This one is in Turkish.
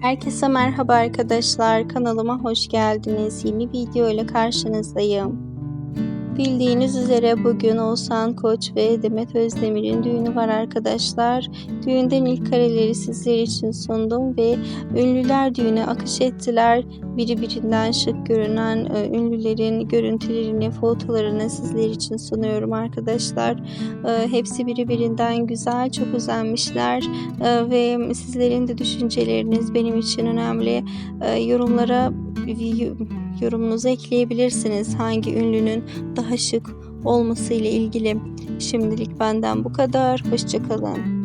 Herkese merhaba arkadaşlar. Kanalıma hoş geldiniz. Yeni video ile karşınızdayım. Bildiğiniz üzere bugün Oğuzhan Koç ve Demet Özdemir'in düğünü var arkadaşlar. Düğünden ilk kareleri sizler için sundum ve ünlüler düğüne akış ettiler. Biri birinden şık görünen e, ünlülerin görüntülerini, fotolarını sizler için sunuyorum arkadaşlar. E, hepsi birbirinden güzel, çok özenmişler E, ve sizlerin de düşünceleriniz benim için önemli. Yorumlara yorumunuzu ekleyebilirsiniz. Hangi ünlünün daha şık olması ile ilgili. Şimdilik benden bu kadar. Hoşçakalın.